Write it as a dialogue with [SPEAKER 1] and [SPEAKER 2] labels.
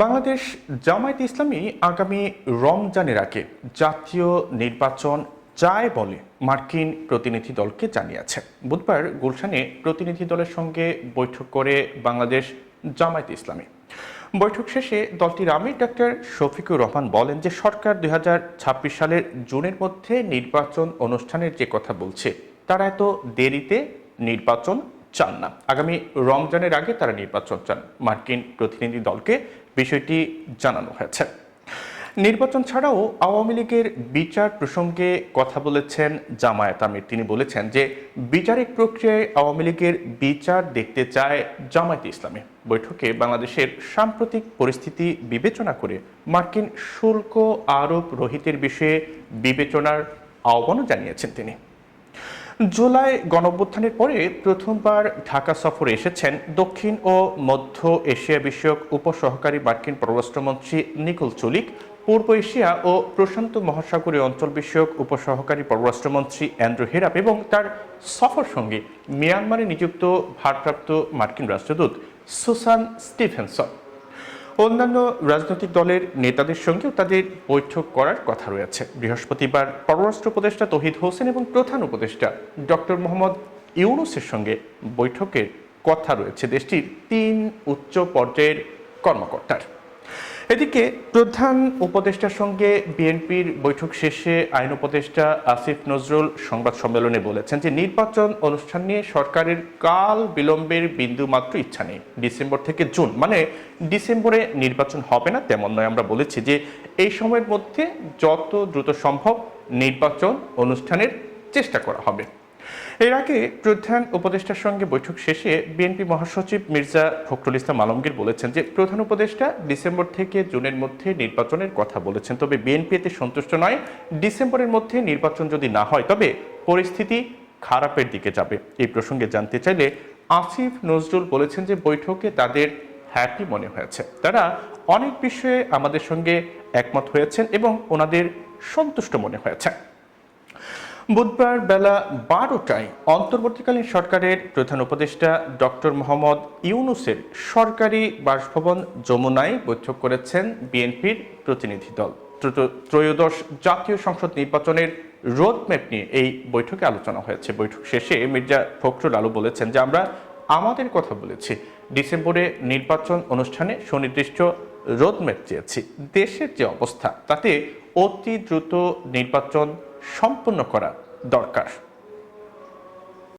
[SPEAKER 1] বাংলাদেশ জামায়াত ইসলামী আগামী রমজানের আগে জাতীয় নির্বাচন চায় বলে মার্কিন প্রতিনিধি দলকে জানিয়েছে। বুধবার গুলশানে প্রতিনিধি দলের সঙ্গে বৈঠক করে বাংলাদেশ জামায়াত ইসলামী। বৈঠক শেষে দলটির আমির ডাক্তার শফিকুর রহমান বলেন যে সরকার দুই হাজার ছাব্বিশ সালের জুনের মধ্যে নির্বাচন অনুষ্ঠানের যে কথা বলছে, তারা এত দেরিতে নির্বাচন চান না। আগামী রমজানের আগে তারা নির্বাচন চান। মার্কিন প্রতিনিধি দলকে বিষয়টি জানানো হয়েছে। নির্বাচন ছাড়াও আওয়ামী লীগের বিচার প্রসঙ্গে কথা বলেছেন জামায়াত আমির। তিনি বলেছেন যে, বিচারিক প্রক্রিয়ায় আওয়ামী লীগের বিচার দেখতে চায় জামায়াত ইসলামী। বৈঠকে বাংলাদেশের সাম্প্রতিক পরিস্থিতি বিবেচনা করে মার্কিন শুল্ক আরোপ রহিতের বিষয়ে বিবেচনার আহ্বানও জানিয়েছেন তিনি। জুলাই গণঅভ্যুত্থানের পরে প্রথমবার ঢাকা সফরে এসেছেন দক্ষিণ ও মধ্য এশিয়া বিষয়ক উপসহকারী মার্কিন পররাষ্ট্রমন্ত্রী নিকোল চুলিক, পূর্ব এশিয়া ও প্রশান্ত মহাসাগরীয় অঞ্চল বিষয়ক উপসহকারী পররাষ্ট্রমন্ত্রী অ্যান্ড্রু হেরাপ এবং তার সফর সঙ্গে মিয়ানমারে নিযুক্ত ভারপ্রাপ্ত মার্কিন রাষ্ট্রদূত সুসান স্টিফেনসন অন্যান্য রাজনৈতিক দলের নেতাদের সঙ্গেও তাদের বৈঠক করার কথা রয়েছে। বৃহস্পতিবার পররাষ্ট্র উপদেষ্টা তহিদ হোসেন এবং প্রধান উপদেষ্টা ডক্টর মোহাম্মদ ইউনুসের সঙ্গে বৈঠকের কথা রয়েছে দেশটির তিন উচ্চ পর্যায়ের কর্মকর্তার। এদিকে প্রধান উপদেষ্টার সঙ্গে বিএনপির বৈঠক শেষে আইন উপদেষ্টা আসিফ নজরুল সংবাদ সম্মেলনে বলেছেন যে নির্বাচন অনুষ্ঠান নিয়ে সরকারের কাল বিলম্বের বিন্দু মাত্র ইচ্ছা নেই। ডিসেম্বর থেকে জুন মানে ডিসেম্বরে নির্বাচন হবে না তেমন নয়। আমরা বলেছি যে এই সময়ের মধ্যে যত দ্রুত সম্ভব নির্বাচন অনুষ্ঠানের চেষ্টা করা হবে। এর আগে প্রধান উপদেষ্টার সঙ্গে বৈঠক শেষে বিএনপি মহাসচিব মির্জা ফখরুল ইসলাম আলমগীর বলেছেন যে, প্রধান উপদেষ্টা ডিসেম্বর থেকে জুনের মধ্যে নির্বাচনের কথা বলেছেন। তবে বিএনপি এতে সন্তুষ্ট নয়, ডিসেম্বরের মধ্যে নির্বাচন যদি না হয়, তবে পরিস্থিতি খারাপের দিকে যাবে। এই প্রসঙ্গে জানতে চাইলে আসিফ নজরুল বলেছেন যে, বৈঠকে তাদের হ্যাপি মনে হয়েছে। তারা অনেক বিষয়ে আমাদের সঙ্গে একমত হয়েছেন এবং ওনাদের সন্তুষ্ট মনে হয়েছে। বুধবার বেলা বারোটায় অন্তর্বর্তীকালীন সরকারের প্রধান উপদেষ্টা ডক্টর মোহাম্মদ ইউনুসের সরকারি বাসভবন যমুনায় বৈঠক করেছেন বিএনপির প্রতিনিধি দল। ত্রয়োদশ জাতীয় সংসদ নির্বাচনের রোডম্যাপ নিয়ে এই বৈঠকে আলোচনা হয়েছে। বৈঠক শেষে মির্জা ফখরুল আলু বলেছেন যে, আমরা আমাদের কথা বলেছি। ডিসেম্বরে নির্বাচন অনুষ্ঠানে সুনির্দিষ্ট রোডম্যাপ চেয়েছি। দেশের যে অবস্থা, তাতে অতি দ্রুত নির্বাচন সম্পন্ন করা দরকার।